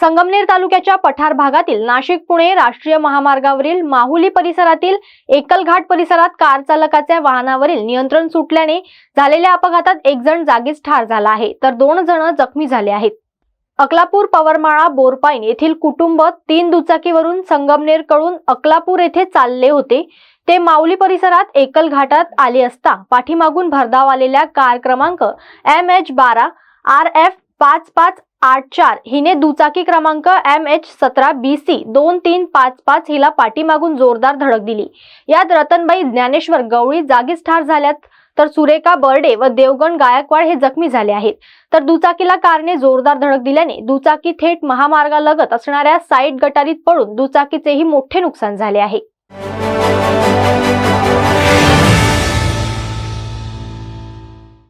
संगमनेर तालुक्याच्या पठार भागातील नाशिक पुणे राष्ट्रीय महामार्गावरील माहुली परिसरातील एकलघाट परिसरात कार चालकाच्या वाहनावरील नियंत्रण सुटल्याने झालेल्या अपघातात एक जण जागीच ठार झाला आहे तर दोन जण जखमी झाले आहेत. अकलापूर पवरमाळा बोरपाईन येथील कुटुंब तीन दुचाकीवरून संगमनेरकडून अकलापूर येथे चालले होते. ते माऊली परिसरात एकल घाटात आले असता पाठीमागून भरधाव आलेल्या कार क्रमांक एम एच बारा आर एफ पाच पाच आठ चार हिने दुचाकी क्रमांक एम एच सतरा बी सी दोन तीन पाच पाच हिला पाठीमागून जोरदार धडक दिली. यात रतनबाई ज्ञानेश्वर गवळी जागीच ठार झाल्यात तर सुरेखा बर्डे व देवगण गायकवाड हे जखमी झाले आहेत. तर दुचाकीला कारने जोरदार धडक दिल्याने दुचाकी थेट महामार्गालगत असणाऱ्या साईट गटारीत पडून दुचाकीचेही मोठे नुकसान झाले आहे.